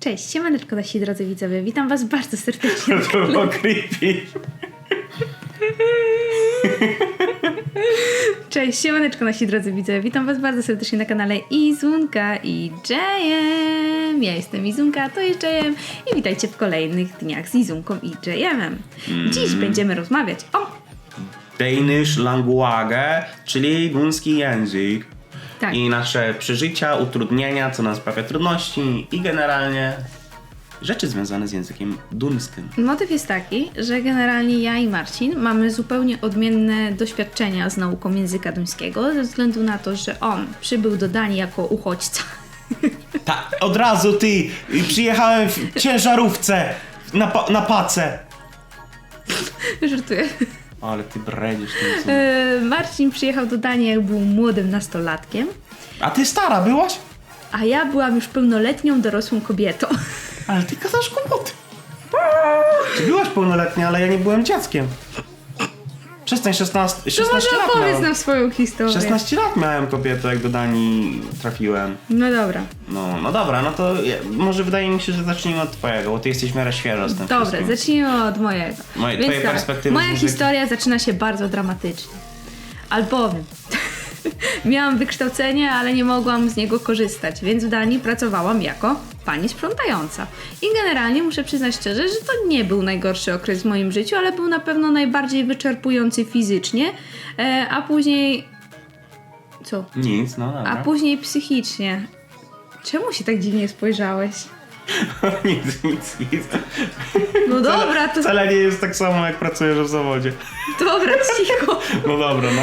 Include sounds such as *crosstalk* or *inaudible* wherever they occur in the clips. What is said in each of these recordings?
Cześć, siemaneczko nasi drodzy widzowie, witam was bardzo serdecznie. *laughs* To było creepy. Cześć, siemaneczko nasi drodzy widzowie, witam was bardzo serdecznie na kanale Izunka i Jajem. Ja jestem Izunka, to jest Jajem i witajcie w kolejnych dniach z Izunką i Jajemem. Dziś będziemy rozmawiać o... Danish language, czyli duński język. Tak. I nasze przeżycia, utrudnienia, co nam sprawia trudności i generalnie rzeczy związane z językiem duńskim. Motyw jest taki, że generalnie ja i Marcin mamy zupełnie odmienne doświadczenia z nauką języka duńskiego, ze względu na to, że on przybył do Danii jako uchodźca. *laughs* Tak, od razu ty! Przyjechałem w ciężarówce na, pa- na pacę. Żartuję. Ale ty bredzisz tym co. E, Marcin przyjechał do Danii, jak był młodym nastolatkiem, A ty stara byłaś? a ja byłam już pełnoletnią, dorosłą kobietą. Ale ty gadasz kłopoty. *laughs* Ty byłaś pełnoletnia, ale ja nie byłem dzieckiem. Przestań, 16, To 16 może lat opowiedz nam swoją historię. 16 lat miałem kobietę, jak do Danii trafiłem. No dobra. No, no dobra, no to ja, może wydaje mi się, że zacznijmy od twojego, bo ty jesteś w miarę świeżo z tym Dobra, wszystkim. zacznijmy od mojego. Moje- Więc twojej tak, perspektywy Moja historia zaczyna się bardzo dramatycznie. Albowiem *laughs* miałam wykształcenie, ale nie mogłam z niego korzystać, więc w Danii pracowałam jako pani sprzątająca. I generalnie muszę przyznać szczerze, że to nie był najgorszy okres w moim życiu, ale był na pewno najbardziej wyczerpujący fizycznie, e, a później... Co? Nic, no dobra. A później psychicznie. Czemu się tak dziwnie spojrzałeś? *laughs* nic, nic, nic. No dobra, to Wcale nie jest tak samo, jak pracujesz w zawodzie. dobra, *laughs* cicho. No dobra, no.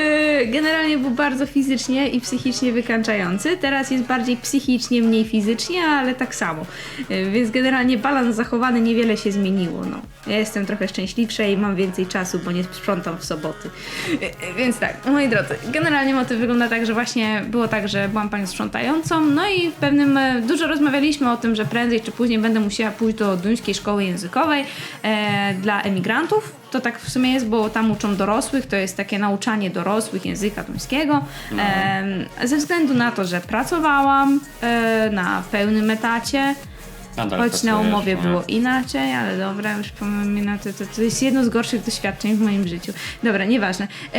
Yy, Generalnie był bardzo fizycznie i psychicznie wykańczający. Teraz jest bardziej psychicznie, mniej fizycznie, ale tak samo. Yy, Więc generalnie balans zachowany niewiele się zmieniło. No. Ja jestem trochę szczęśliwsza i mam więcej czasu, bo nie sprzątam w soboty. Yy, Więc tak, moi drodzy, generalnie motyw wygląda tak, że właśnie było tak, że byłam panią sprzątającą, no i w pewnym, e, dużo rozmawialiśmy o tym, że prędzej czy później będę musiała pójść do duńskiej szkoły językowej e, dla emigrantów. To tak w sumie jest, bo tam uczą dorosłych, to jest takie nauczanie dorosłych języka duńskiego. Em, ze względu na to, że pracowałam e, na pełnym etacie, Nadal choć na pracujesz, umowie no. było inaczej, ale dobra, już pomimo to, to, to jest jedno z gorszych doświadczeń w moim życiu. Dobra, nieważne. E,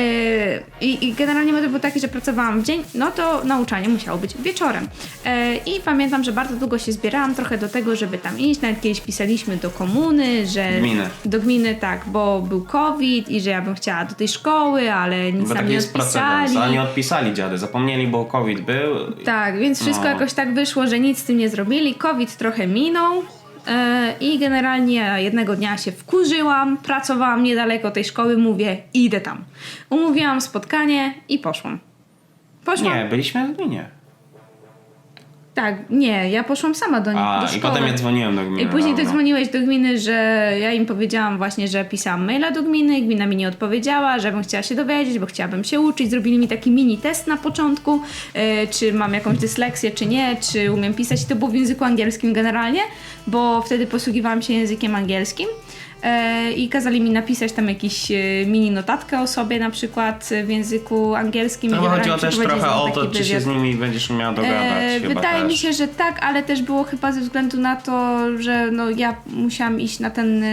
i, I generalnie motyw był taki, że pracowałam w dzień, no to nauczanie musiało być wieczorem. E, I pamiętam, że bardzo długo się zbierałam trochę do tego, żeby tam iść. Nawet kiedyś pisaliśmy do komuny, że... Gminy. Do gminy, tak, bo był COVID i że ja bym chciała do tej szkoły, ale nic Bo nam taki nie jest odpisali. nie odpisali dziady, zapomnieli, bo COVID był. Tak, więc wszystko No. jakoś tak wyszło, że nic z tym nie zrobili. COVID trochę minął. E, I generalnie jednego dnia się wkurzyłam, pracowałam niedaleko tej szkoły, mówię, idę tam. Umówiłam spotkanie i poszłam. Poszłam. Nie, byliśmy w gminie. Tak, nie, ja poszłam sama do, A, do i szkoły. potem ja dzwoniłem do gminy. I później ty dobra. dzwoniłeś do gminy, że ja im powiedziałam właśnie, że pisałam maila do gminy, gmina mi nie odpowiedziała, że bym chciała się dowiedzieć, bo chciałabym się uczyć. Zrobili mi taki mini test na początku, e, czy mam jakąś dysleksję, czy nie, czy umiem pisać. I to było w języku angielskim generalnie, bo wtedy posługiwałam się językiem angielskim. E, I kazali mi napisać tam jakiś e, mini notatkę o sobie, na przykład w języku angielskim. To chodziło też trochę o to, czy się z nimi będziesz miała dogadać. E, chyba wydaje też. mi się, że tak, ale też było chyba ze względu na to, że no, ja musiałam iść na ten.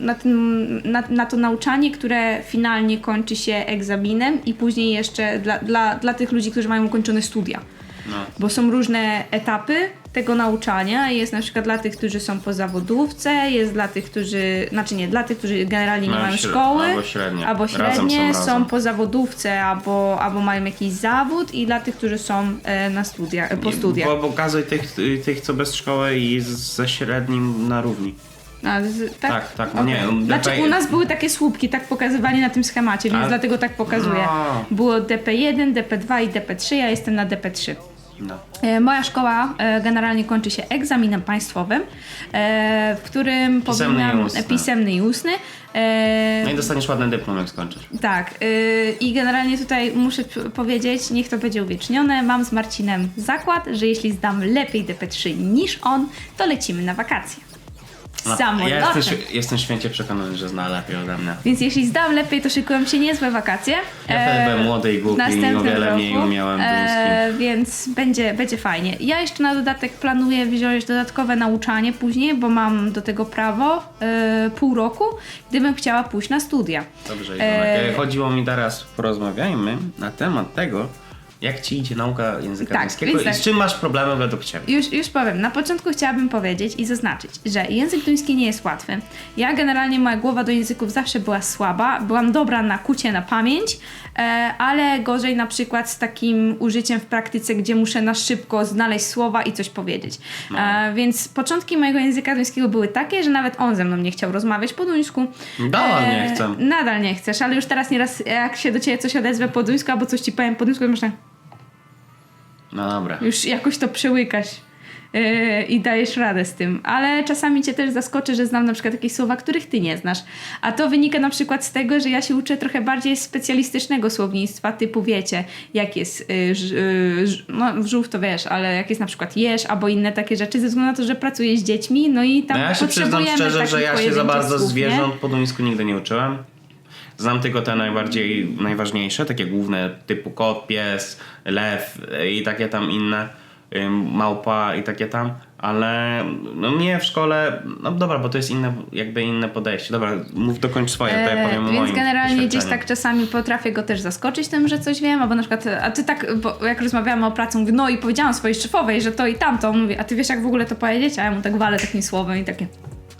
Na, ten, na, na to nauczanie, które finalnie kończy się egzaminem i później jeszcze dla, dla, dla tych ludzi, którzy mają ukończone studia. No. Bo są różne etapy tego nauczania. Jest na przykład dla tych, którzy są po zawodówce, jest dla tych, którzy, znaczy nie, dla tych, którzy generalnie nie Mają szkoły, albo średnie. albo Razem średnie są są, razem. po zawodówce, albo, albo mają jakiś zawód i dla tych, którzy są e, na studia, e, po studiach. Bo pokazuj tych, tych, co bez szkoły i z- ze średnim na równi. A, z, tak, Tak, tak, Okej. nie, no, Znaczy DP u nas były takie słupki, tak pokazywali na tym schemacie, więc A- dlatego tak pokazuję. No. Było DP1, DP2 i DP3, ja jestem na DP3. No. E, Moja szkoła e, generalnie kończy się egzaminem państwowym, e, w którym Pisemny i powinnam ustny. pisemny i ustny. No i dostaniesz ładny dyplom, jak skończysz. Tak, i generalnie tutaj muszę powiedzieć, niech to będzie uwiecznione. Mam z Marcinem zakład, że jeśli zdam lepiej DP3 niż on, to lecimy na wakacje. No, samolotem. ja jestem, jestem święcie przekonany, że zna lepiej ode mnie. Więc jeśli zdam lepiej, to szykują się niezłe wakacje. Ja wtedy byłem młody i głupi i o wiele roku. mniej umiałem E, więc będzie, będzie fajnie. Ja jeszcze na dodatek planuję wziąć dodatkowe nauczanie później, bo mam do tego prawo e, pół roku, gdybym chciała pójść na studia. Dobrze, E, Iwonek. Chodziło mi teraz, porozmawiajmy na temat tego, jak ci idzie nauka języka Tak, duńskiego i tak. z czym masz problemy według ciebie. Już, już powiem, na początku chciałabym powiedzieć i zaznaczyć, że język duński nie jest łatwy. Ja generalnie, moja głowa do języków zawsze była słaba, byłam dobra na kucie na pamięć, e, ale gorzej na przykład z takim użyciem w praktyce, gdzie muszę na szybko znaleźć słowa i coś powiedzieć. E, więc początki mojego języka duńskiego były takie, że nawet on ze mną nie chciał rozmawiać po duńsku. Nadal nie chcę. Nadal nie chcesz, ale już teraz nieraz jak się do ciebie coś odezwę po duńsku albo coś ci powiem po duńsku, to myślę, No dobra. już jakoś to przełykasz yy, i dajesz radę z tym. Ale czasami cię też zaskoczy, że znam na przykład jakieś słowa, których ty nie znasz. A to wynika na przykład z tego, że ja się uczę trochę bardziej specjalistycznego słownictwa, typu wiecie, jak jest yy, yy, no wżółw to wiesz, ale jak jest na przykład jesz albo inne takie rzeczy, ze względu na to, że pracuję z dziećmi, no i tam No ja się przyznam potrzebujemy szczerze, że ja się za bardzo słów, nie? zwierząt po duńsku nigdy nie uczyłem. Znam tylko te najbardziej, najważniejsze, takie główne typu kot, pies, lew i takie tam inne, małpa i takie tam, ale no mnie w szkole, no dobra, bo to jest inne, jakby inne podejście. Dobra, mów dokończ swoje, to ja E, powiem o Więc generalnie gdzieś tak czasami potrafię go też zaskoczyć tym, że coś wiem, albo na przykład, a ty tak, bo jak rozmawiamy o pracy, mówię, no i powiedziałam swojej szefowej, że to i tamto, on mówi, a ty wiesz jak w ogóle to powiedzieć? A ja mu tak walę takim słowem i takie,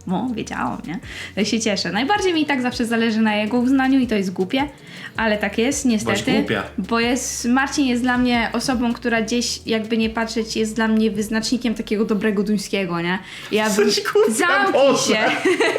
no wiedziałam, nie? Ja się cieszę. Najbardziej mi tak zawsze zależy na jego uznaniu i to jest głupie, ale tak jest niestety. głupia. Bo jest, Marcin jest dla mnie osobą, która gdzieś, jakby nie patrzeć, jest dla mnie wyznacznikiem takiego dobrego duńskiego, nie? Ja bym... Zamknij się!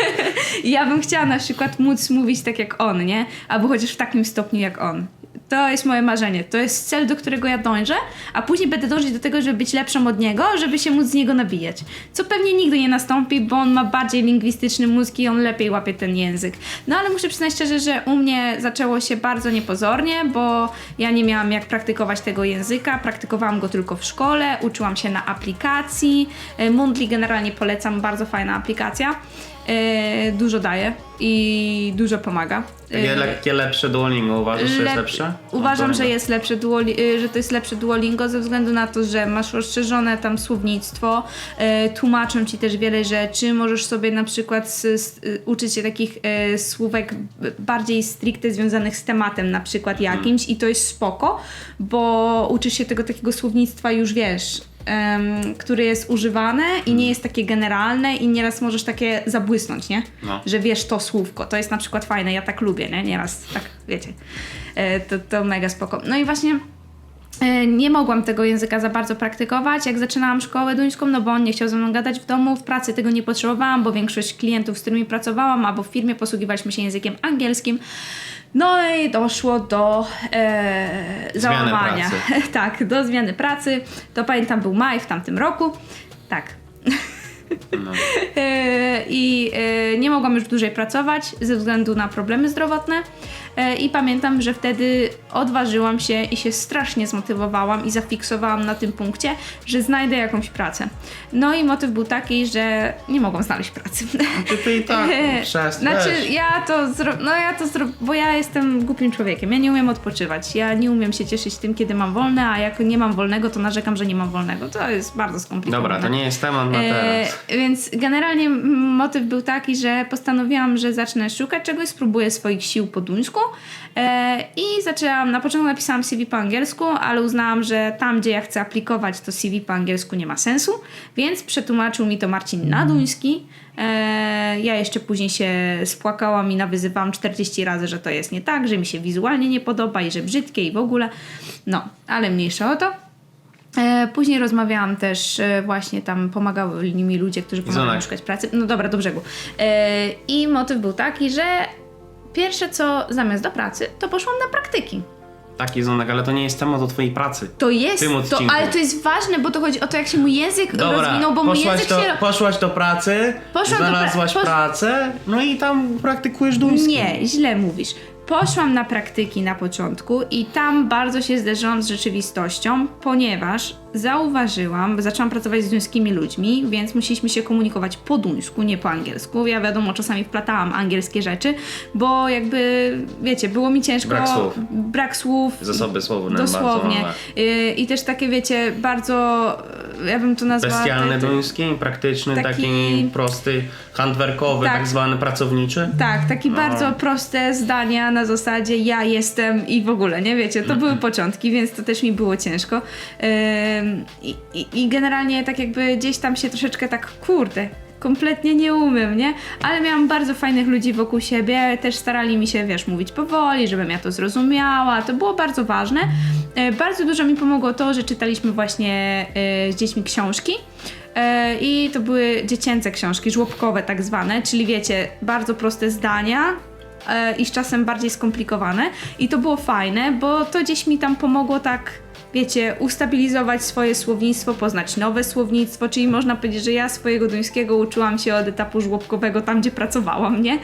*laughs* ja bym chciała na przykład móc mówić tak jak on, nie? Albo chociaż w takim stopniu jak on. To jest moje marzenie. To jest cel, do którego ja dążę, a później będę dążyć do tego, żeby być lepszą od niego, żeby się móc z niego nabijać. Co pewnie nigdy nie nastąpi, bo on ma bardziej lingwistyczny mózg i on lepiej łapie ten język. No ale muszę przyznać szczerze, że u mnie zaczęło się bardzo niepozornie, bo ja nie miałam jak praktykować tego języka. Praktykowałam go tylko w szkole, uczyłam się na aplikacji. E, Mundli generalnie polecam, bardzo fajna aplikacja. E, Dużo daje i dużo pomaga. Takie E, lekkie, lepsze Duolingo, uważasz, że jest Lep- lepsze? Uważam, że jest lepsze Duoli- y, że to jest lepsze Duolingo ze względu na to, że masz rozszerzone tam słownictwo, y, tłumaczą ci też wiele rzeczy, możesz sobie na przykład s- s- y, uczyć się takich y, słówek b- bardziej stricte związanych z tematem na przykład jakimś i to jest spoko, bo uczysz się tego takiego słownictwa już wiesz, em, które jest używane i nie jest takie generalne i nieraz możesz takie zabłysnąć, nie? No. Że wiesz to słówko. To jest na przykład fajne, ja tak lubię, nie? Nieraz tak, wiecie. E, To, to mega spoko. No i właśnie e, nie mogłam tego języka za bardzo praktykować, jak zaczynałam szkołę duńską, no bo on nie chciał ze mną gadać w domu, w pracy tego nie potrzebowałam, bo większość klientów, z którymi pracowałam, albo w firmie posługiwaliśmy się językiem angielskim. No i doszło do e, załamania. pracy. *laughs* tak, do zmiany pracy. To pamiętam był maj w tamtym roku. Tak. No. *laughs* E, I e, nie mogłam już dłużej pracować ze względu na problemy zdrowotne. E, I pamiętam, że wtedy odważyłam się i się strasznie zmotywowałam i zafiksowałam na tym punkcie, że znajdę jakąś pracę. No i motyw był taki, że nie mogłam znaleźć pracy. Ty, ty i tak, przez, Znaczy, weź. ja to zro... no ja to zro... bo ja jestem głupim człowiekiem. Ja nie umiem odpoczywać. Ja nie umiem się cieszyć tym, kiedy mam wolne, a jak nie mam wolnego, to narzekam, że nie mam wolnego. To jest bardzo skomplikowane. Dobra, to nie jest temat na E, teraz. więc generalnie motyw był taki, że postanowiłam, że zacznę szukać czegoś, spróbuję swoich sił po duńsku e, i zaczęłam, na początku napisałam CV po angielsku, ale uznałam, że tam, gdzie ja chcę aplikować, to CV po angielsku nie ma sensu, więc przetłumaczył mi to Marcin na duński. E, ja jeszcze później się spłakałam i nawyzywałam 40 razy, że to jest nie tak, że mi się wizualnie nie podoba i że brzydkie i w ogóle. No, ale mniejsza o to. E, Później rozmawiałam też, e, właśnie tam pomagali mi ludzie, którzy Zonak. szukać pracy. No dobra, do brzegu. E, I motyw był taki, że pierwsze co zamiast do pracy, to poszłam na praktyki. Taki zonek, ale to nie jest temat o twojej pracy. To jest, tym to, odcinku. ale to jest ważne, bo to chodzi o to, jak się mój język rozwinął, bo mój poszłaś język do, się... poszłaś do pracy, Poszłam do pra- znalazłaś posz- pracę, no i tam praktykujesz duński. Nie, źle mówisz. Poszłam na praktyki na początku i tam bardzo się zderzyłam z rzeczywistością, ponieważ zauważyłam, bo zaczęłam pracować z duńskimi ludźmi, więc musieliśmy się komunikować po duńsku, nie po angielsku. Ja wiadomo, czasami wplatałam angielskie rzeczy, bo jakby, wiecie, było mi ciężko. Brak słów. Brak słów. Zasoby słowne Dosłownie. Y, I też takie, wiecie, bardzo, ja bym to nazwała... Bestialny tak- duński, praktyczny, taki, Taki- prosty, handwerkowy, tak. Tak. zwany pracowniczy. Tak, takie No. bardzo proste zdania na zasadzie ja jestem i w ogóle, nie wiecie, to były początki, więc to też mi było ciężko. I, i, I generalnie tak jakby gdzieś tam się troszeczkę tak, kurde, kompletnie nie umiem, nie? Ale miałam bardzo fajnych ludzi wokół siebie, też starali mi się, wiesz, mówić powoli, żebym ja to zrozumiała, to było bardzo ważne. E, Bardzo dużo mi pomogło to, że czytaliśmy właśnie e, z dziećmi książki. E, I to były dziecięce książki, żłobkowe tak zwane, czyli wiecie, bardzo proste zdania i z czasem bardziej skomplikowane. I to było fajne, bo to gdzieś mi tam pomogło tak, wiecie, ustabilizować swoje słownictwo, poznać nowe słownictwo, czyli można powiedzieć, że ja swojego duńskiego uczyłam się od etapu żłobkowego tam, gdzie pracowałam, nie?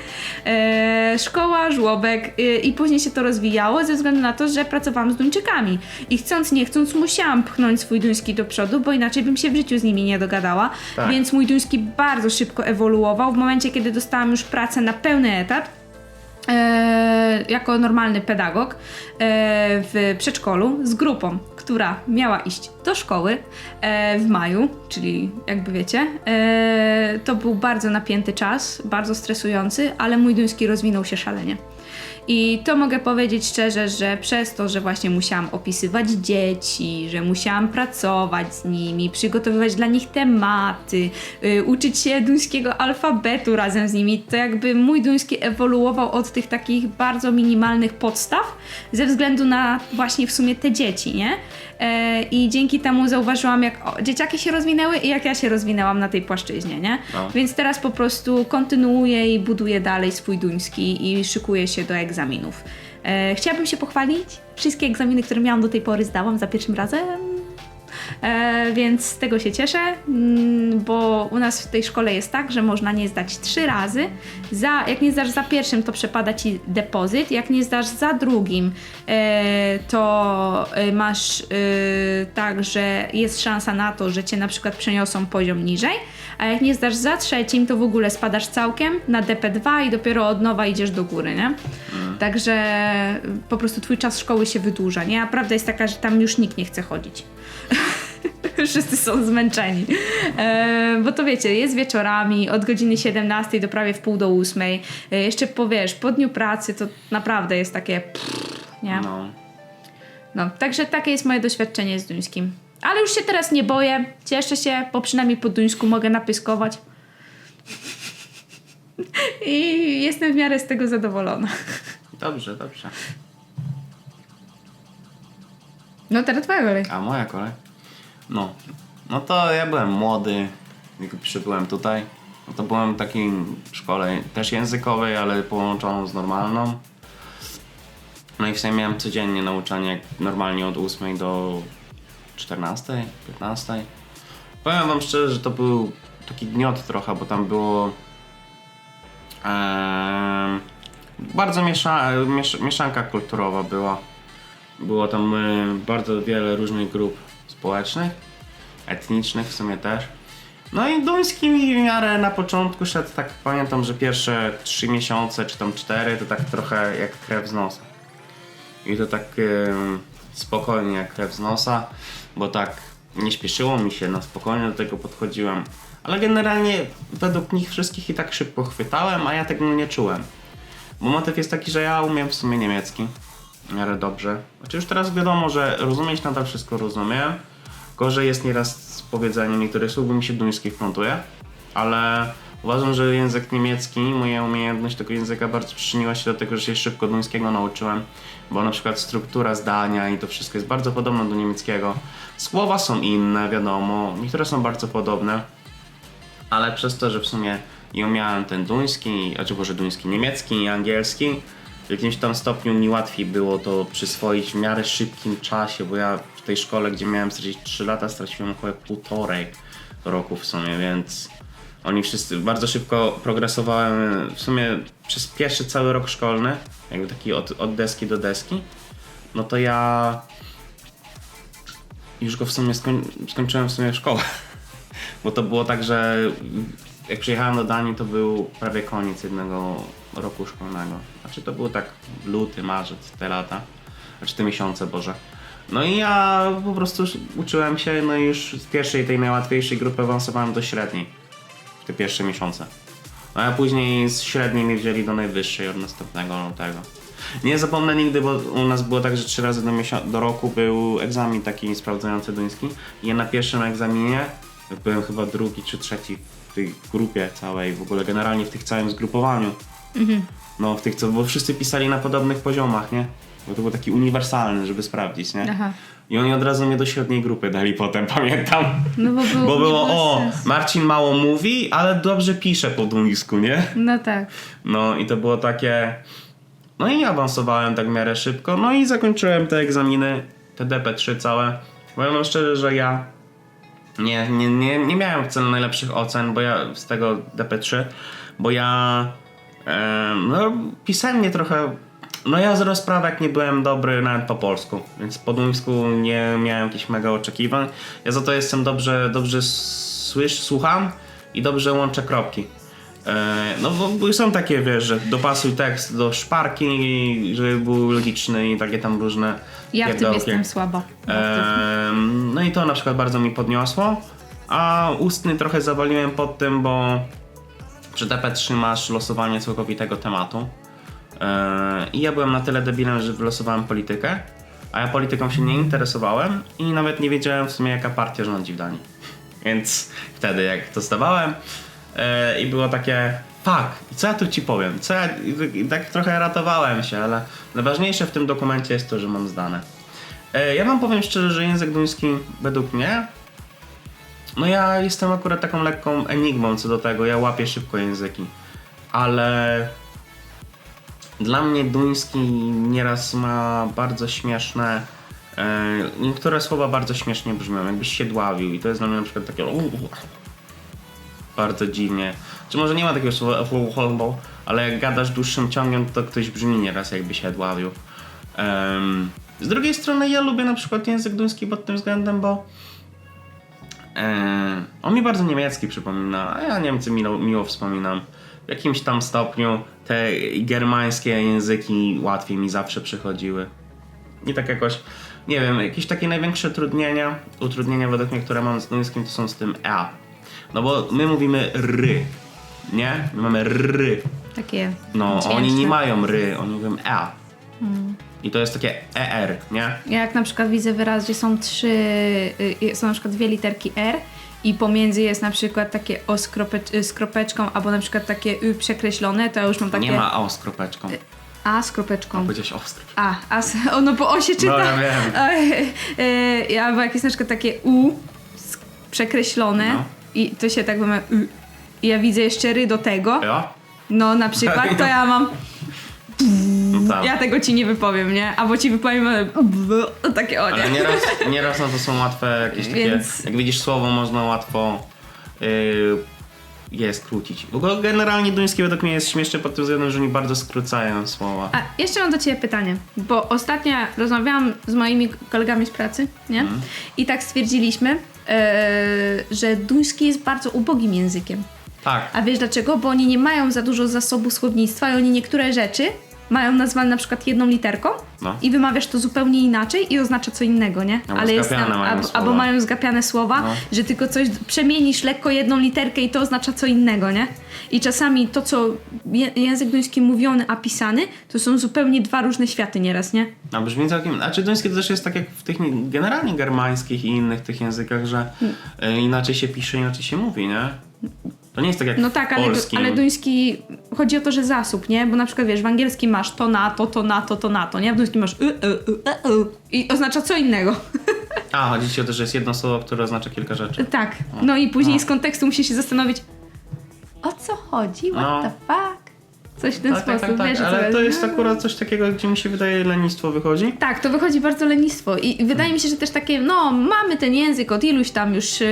E, szkoła, żłobek e, i później się to rozwijało ze względu na to, że pracowałam z Duńczykami i chcąc nie chcąc musiałam pchnąć swój duński do przodu, bo inaczej bym się w życiu z nimi nie dogadała, Tak. więc mój duński bardzo szybko ewoluował. W momencie, kiedy dostałam już pracę na pełny etat, e, jako normalny pedagog e, w przedszkolu z grupą, która miała iść do szkoły e, w maju, czyli jakby wiecie, e, to był bardzo napięty czas, bardzo stresujący, ale mój duński rozwinął się szalenie. I to mogę powiedzieć szczerze, że przez to, że właśnie musiałam opisywać dzieci, że musiałam pracować z nimi, przygotowywać dla nich tematy, y, uczyć się duńskiego alfabetu razem z nimi, to jakby mój duński ewoluował od tych takich bardzo minimalnych podstaw ze względu na właśnie w sumie te dzieci, nie? E, I dzięki temu zauważyłam, jak o, dzieciaki się rozwinęły i jak ja się rozwinęłam na tej płaszczyźnie, nie? No. Więc teraz po prostu kontynuuję i buduję dalej swój duński i szykuję się do egzaminów. E, chciałabym się pochwalić. Wszystkie egzaminy, które miałam do tej pory, zdałam za pierwszym razem. E, więc z tego się cieszę, mm, bo u nas w tej szkole jest tak, że można nie zdać trzy razy. Za, jak nie zdasz za pierwszym, to przepada ci depozyt. Jak nie zdasz za drugim, e, to e, masz e, tak, że jest szansa na to, że cię na przykład przeniosą poziom niżej. A jak nie zdasz za trzecim, to w ogóle spadasz całkiem na DP2 i dopiero od nowa idziesz do góry, nie? Także po prostu twój czas szkoły się wydłuża, nie? A prawda jest taka, że tam już nikt nie chce chodzić. *laughs* Wszyscy są zmęczeni. E, bo to wiecie, jest wieczorami od godziny 17 do prawie w pół do 8. E, jeszcze powiesz, po dniu pracy to naprawdę jest takie. Pff, nie? No. No, także takie jest moje doświadczenie z duńskim. Ale już się teraz nie boję. Cieszę się, bo przynajmniej po duńsku mogę napyskować. I jestem w miarę z tego zadowolona. Dobrze, dobrze. No teraz twoja kolej. A moja kolej? No. No to ja byłem młody, jak przybyłem tutaj. No to byłem w takiej szkole też językowej, ale połączoną z normalną. No i w sumie miałem codziennie nauczanie normalnie od 8 do 14, 15. Powiem wam szczerze, że to był taki gniot trochę, bo tam było bardzo miesza, miesz, mieszanka kulturowa była. Było tam y, bardzo wiele różnych grup społecznych, etnicznych w sumie też. No i duński w miarę na początku szedł, tak pamiętam, że pierwsze trzy miesiące czy tam cztery to tak trochę jak krew z nosa. I to tak y, spokojnie jak krew z nosa, bo tak nie śpieszyło mi się, na spokojnie do tego podchodziłem. Ale generalnie według nich wszystkich i tak szybko chwytałem, a ja tego nie czułem. Bo motyw jest taki, że ja umiem w sumie niemiecki w miarę dobrze. Znaczy już teraz wiadomo, że rozumieć nadal wszystko rozumiem. Gorzej jest nieraz z powiedzeniem niektórych słów, bo mi się duński wplątuje. Ale uważam, że język niemiecki, moja umiejętność tego języka bardzo przyczyniła się do tego, że się szybko duńskiego nauczyłem. Bo na przykład struktura zdania i to wszystko jest bardzo podobne do niemieckiego. Słowa są inne, wiadomo. Niektóre są bardzo podobne ale przez to, że w sumie ja miałem ten duński, a czy może duński, niemiecki i angielski, w jakimś tam stopniu mi łatwiej było to przyswoić w miarę szybkim czasie, bo ja w tej szkole, gdzie miałem stracić 3 lata, straciłem około półtorej roku w sumie, więc Oni wszyscy bardzo szybko progresowałem, w sumie przez pierwszy cały rok szkolny, jakby taki od, od deski do deski, no to ja już go w sumie skoń, skończyłem w sumie szkołę. *laughs* Bo to było tak, że jak przyjechałem do Danii, to był prawie koniec jednego roku szkolnego. Znaczy to było tak luty, marzec, te lata. Znaczy te miesiące, Boże. No i ja po prostu uczyłem się, no i już z pierwszej, tej najłatwiejszej grupy awansowałem do średniej. W te pierwsze miesiące. No a później z średniej mnie wzięli do najwyższej od następnego lutego. Nie zapomnę nigdy, bo u nas było tak, że trzy razy do, do roku był egzamin taki sprawdzający duński. I ja na pierwszym egzaminie byłem chyba drugi czy trzeci w tej grupie całej, w ogóle generalnie w tych całym zgrupowaniu. No w tych, co, bo wszyscy pisali na podobnych poziomach, nie? Bo to był taki uniwersalny, żeby sprawdzić, nie? Aha. I oni od razu mnie do średniej grupy dali potem, *laughs* pamiętam. No bo, było, Bo było, o, sensu. Marcin mało mówi, ale dobrze pisze po duńsku, nie? No tak. No i to było takie. No i awansowałem tak w miarę szybko. No i zakończyłem te egzaminy, te DP3 całe. Powiem wam szczerze, że ja nie, nie, nie, nie miałem wcale najlepszych ocen, bo ja z tego DP3, bo ja em, no, pisemnie trochę. No ja z rozprawek nie byłem dobry nawet po polsku, więc po duńsku nie miałem jakichś mega oczekiwań. Ja za to jestem dobrze, dobrze słysz, słucham i dobrze łączę kropki. E, No bo- są takie, wiesz, że dopasuj tekst do szparki, żeby był logiczny i takie tam różne Ja w tym jestem słaba. No i to na przykład bardzo mi podniosło, a ustny trochę zawaliłem pod tym, bo przy DP3 masz losowanie całkowitego tematu. E, I ja byłem na tyle debilem, że wylosowałem politykę, a ja polityką się nie interesowałem i nawet nie wiedziałem w sumie jaka partia rządzi w Danii. Więc wtedy jak to zdawałem e, i było takie fuck, i co ja tu ci powiem? Co ja, i tak trochę ratowałem się, ale najważniejsze w tym dokumencie jest to, że mam zdane. E, Ja wam powiem szczerze, że język duński według mnie no ja jestem akurat taką lekką enigmą co do tego, ja łapię szybko języki, ale dla mnie duński nieraz ma bardzo śmieszne, e, niektóre słowa bardzo śmiesznie brzmią, jakbyś się dławił i to jest dla mnie na przykład takie bardzo dziwnie. Czy może nie ma takiego słowa "fu- ale jak gadasz dłuższym ciągiem, to ktoś brzmi nieraz jakby się dławił. Em, z drugiej strony ja lubię na przykład język duński pod tym względem, bo e, on mi bardzo niemiecki przypomina, a ja Niemcy miło, miło wspominam. W jakimś tam stopniu te germańskie języki łatwiej mi zawsze przychodziły. I tak jakoś, nie wiem, jakieś takie największe utrudnienia, utrudnienia według mnie, które mam z duńskim, to są z tym e. No bo my mówimy ry, nie? My mamy ry. Takie No, dźwięczne. oni nie mają ry, oni mówią e. I to jest takie er, nie? Ja jak na przykład widzę wyraz, gdzie są trzy, y, są na przykład dwie literki R i pomiędzy jest na przykład takie O z, krope- y, z kropeczką, albo na przykład takie Y przekreślone, to ja już mam takie Nie ma o z kropeczką. A z kropeczką. Powiedziałeś o z. A, a z, o, no bo O się czyta. No, ja wiem. *laughs* A, e, e, albo jak jest na przykład takie U przekreślone No. i to się tak by ma Y. I ja widzę jeszcze ry do tego, Jo? no na przykład, *laughs* to ja mam No tak. ja tego ci nie wypowiem, nie? Albo ci wypowiem ale takie o nie. Ale nieraz, nieraz no to są łatwe jakieś takie, Więc- jak widzisz słowo, można łatwo yy, je skrócić. W ogóle generalnie duński według mnie jest śmieszny pod tym względem, że oni bardzo skrócają słowa. A jeszcze mam do Ciebie pytanie, bo ostatnio rozmawiałam z moimi kolegami z pracy, nie? Mhm. I tak stwierdziliśmy, e, że duński jest bardzo ubogim językiem. Tak. A wiesz dlaczego? Bo oni nie mają za dużo zasobu słownictwa i oni niektóre rzeczy mają nazwane na przykład jedną literką No. i wymawiasz to zupełnie inaczej i oznacza co innego, nie? Albo zgapiane mają albo, słowa. albo mają zgapiane słowa, No. że tylko coś przemienisz lekko jedną literkę i to oznacza co innego, nie? I czasami to, co je, język duński mówiony, a pisany, to są zupełnie dwa różne światy nieraz, nie? A brzmi całkiem. Znaczy duński to też jest tak jak w tych nie- generalnie germańskich i innych tych językach, że y, inaczej się pisze, inaczej się mówi, nie? To nie jest tak jak No tak, ale, polskim. ale duński chodzi o to, że zasób, nie? Bo na przykład wiesz, w angielskim masz to na to, to na to, to na to, nie? W duńskim masz y, y, y, y, y, i oznacza co innego. A, chodzi ci o to, że jest jedno słowo, które oznacza kilka rzeczy. tak. No i później z kontekstu musisz się zastanowić, o co chodzi? What No. the fuck? Coś w ten tak, tak, sposób, tak, wiesz tak. o co Ale to chodzi? jest No. akurat coś takiego, gdzie mi się wydaje lenistwo wychodzi. Tak, to wychodzi bardzo lenistwo i wydaje mi się, że też takie, no mamy ten język od iluś tam już e,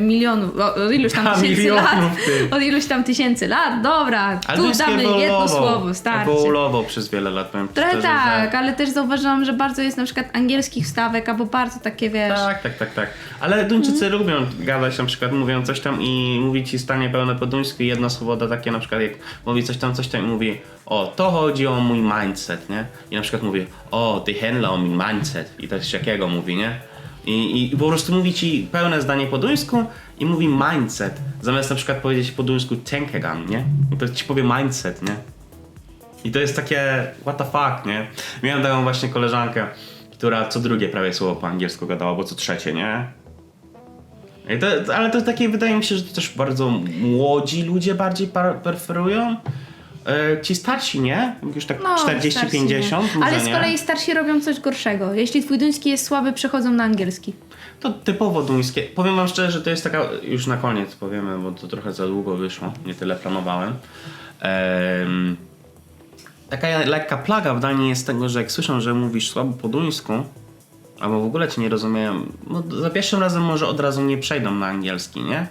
milionów, od iluś tam *laughs* A, tysięcy lat, ty. od iluś tam tysięcy lat, dobra, Ale tu damy jedno słowo, starczy. Ewoluował przez wiele lat, powiem Trochę szczerze, tak, Że... ale też zauważyłam, że bardzo jest na przykład angielskich wstawek, albo bardzo takie, wiesz... Tak, tak, tak, tak. Ale Duńczycy Mhm. lubią gadać na przykład, mówią coś tam i mówi ci stanie pełne po duńsku i jedno słowo da takie na przykład jak mówi coś tam, coś tam mówi o, to chodzi o mój mindset, nie? I na przykład mówi o, ty handla o mój mindset i coś jakiego mówi, nie? I, I po prostu mówi ci pełne zdanie po duńsku i mówi mindset, zamiast na przykład powiedzieć po duńsku tenkegan, nie? I to ci powie mindset, nie? I to jest takie what the fuck, nie? Miałem taką właśnie koleżankę, która co drugie prawie słowo po angielsku gadała, albo co trzecie, nie? To, ale to takie wydaje mi się, że to też bardzo młodzi ludzie bardziej preferują. E, ci starsi nie? Już tak No, 40-50 starsi nie. może Ale z kolei starsi robią coś gorszego. Jeśli twój duński jest słaby, przechodzą na angielski. To typowo duńskie. Powiem wam szczerze, że to jest taka, już na koniec powiemy, bo to trochę za długo wyszło, nie tyle planowałem. Em, taka lekka plaga w Danii jest tego, że jak słyszą, że mówisz słabo po duńsku, albo w ogóle cię nie rozumieją, no za pierwszym razem może od razu nie przejdą na angielski, nie?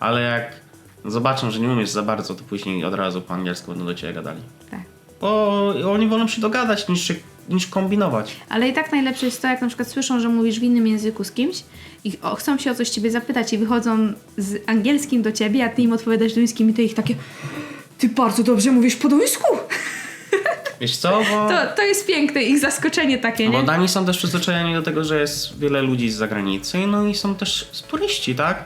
Ale jak zobaczą, że nie umiesz za bardzo, to później od razu po angielsku będą do ciebie gadali. Tak. Bo oni wolą się dogadać niż, się- niż kombinować. Ale i tak najlepsze jest to, jak na przykład słyszą, że mówisz w innym języku z kimś i chcą się o coś ciebie zapytać i wychodzą z angielskim do ciebie, a ty im odpowiadasz duńskim i to ich takie ty bardzo dobrze mówisz po duńsku. *laughs* Wiesz co? Bo... To, to jest piękne, ich zaskoczenie takie, No Bo nie? Dani są też przyzwyczajeni do tego, że jest wiele ludzi z zagranicy, no i są też turyści, tak?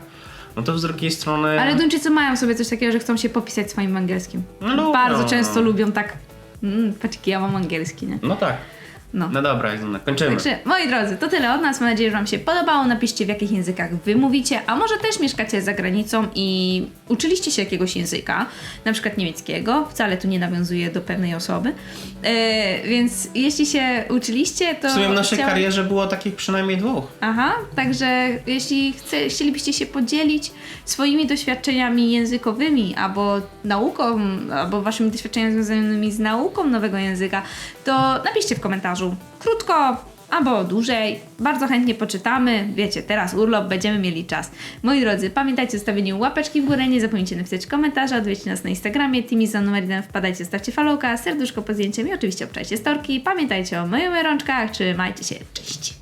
No to z drugiej strony. Ale Duńczycy mają sobie coś takiego, że chcą się popisać swoim angielskim. No Bardzo no. często lubią tak mm, ja mam angielski, nie? No tak. No. No dobra, Izuna, kończymy. Także, moi drodzy, to tyle od nas. Mam nadzieję, że Wam się podobało. Napiszcie, w jakich językach Wy mówicie, a może też mieszkacie za granicą i uczyliście się jakiegoś języka, na przykład niemieckiego. Wcale tu nie nawiązuję do pewnej osoby. E, więc jeśli się uczyliście, to. W sumie w naszej chciałam- karierze było takich przynajmniej dwóch. Aha, także jeśli chce, chcielibyście się podzielić swoimi doświadczeniami językowymi, albo nauką, albo waszymi doświadczeniami związanymi z nauką nowego języka, to napiszcie w komentarzu krótko albo dłużej. Bardzo chętnie poczytamy. Wiecie, teraz urlop, będziemy mieli czas. Moi drodzy, pamiętajcie o zostawieniu łapeczki w górę, nie zapomnijcie napisać komentarza, odwiedźcie nas na Instagramie, Timi za numer 1, wpadajcie, stawcie followka, serduszko pod zdjęciem i oczywiście obczajcie storki. Pamiętajcie o myjnych rączkach, trzymajcie się, cześć!